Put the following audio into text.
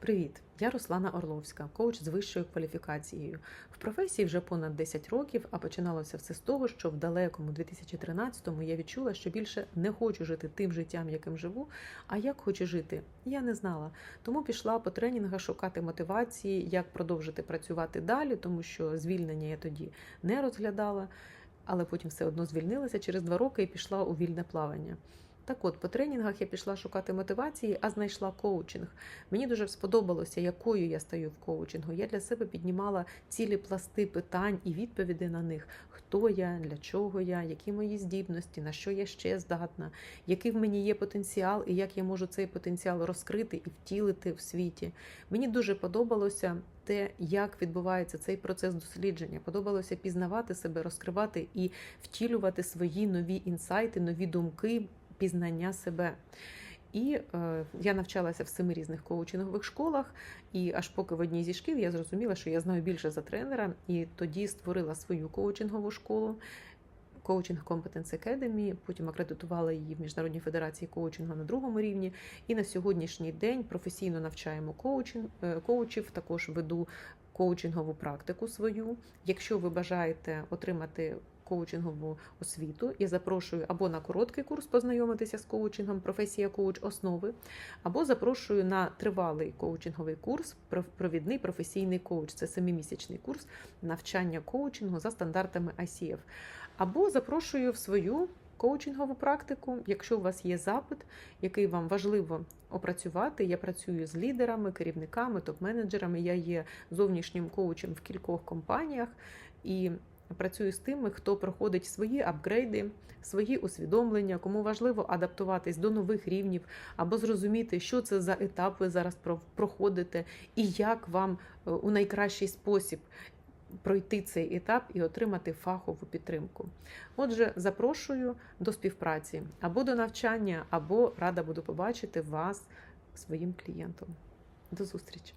Привіт, я Руслана Орловська, коуч з вищою кваліфікацією. В професії вже понад 10 років, а починалося все з того, що в далекому 2013-му я відчула, що більше не хочу жити тим життям, яким живу. А як хочу жити, я не знала. Тому пішла по тренінгах шукати мотивації, як продовжити працювати далі, тому що звільнення я тоді не розглядала, але потім все одно звільнилася через два роки і пішла у вільне плавання. Так от, по тренінгах я пішла шукати мотивації, а знайшла коучинг. Мені дуже сподобалося, якою я стаю в коучингу. Я для себе піднімала цілі пласти питань і відповіді на них: хто я, для чого я, які мої здібності, на що я ще здатна, який в мені є потенціал, і як я можу цей потенціал розкрити і втілити в світі. Мені дуже подобалося. Те, як відбувається цей процес дослідження, подобалося пізнавати себе, розкривати і втілювати свої нові інсайти, нові думки, пізнання себе. І е, я навчалася в семи різних коучингових школах, і аж поки в одній зі шкіл я зрозуміла, що я знаю більше за тренера, і тоді створила свою коучингову школу. Coaching Competence Academy, потім акредитувала її в Міжнародній федерації коучингу на другому рівні. І на сьогоднішній день професійно навчаємо коучинг, е, коучів, також веду коучингову практику свою. Якщо ви бажаєте отримати коучингову освіту, я запрошую або на короткий курс познайомитися з коучингом, професія коуч основи, або запрошую на тривалий коучинговий курс, провідний професійний коуч. Це семимісячний курс навчання коучингу за стандартами ICF. Або запрошую в свою коучингову практику, якщо у вас є запит, який вам важливо опрацювати. Я працюю з лідерами, керівниками, топ-менеджерами. Я є зовнішнім коучем в кількох компаніях і. Працюю з тими, хто проходить свої апгрейди, свої усвідомлення, кому важливо адаптуватись до нових рівнів або зрозуміти, що це за етап ви зараз проходите, і як вам у найкращий спосіб пройти цей етап і отримати фахову підтримку. Отже, запрошую до співпраці або до навчання, або рада буду побачити вас своїм клієнтом. До зустрічі!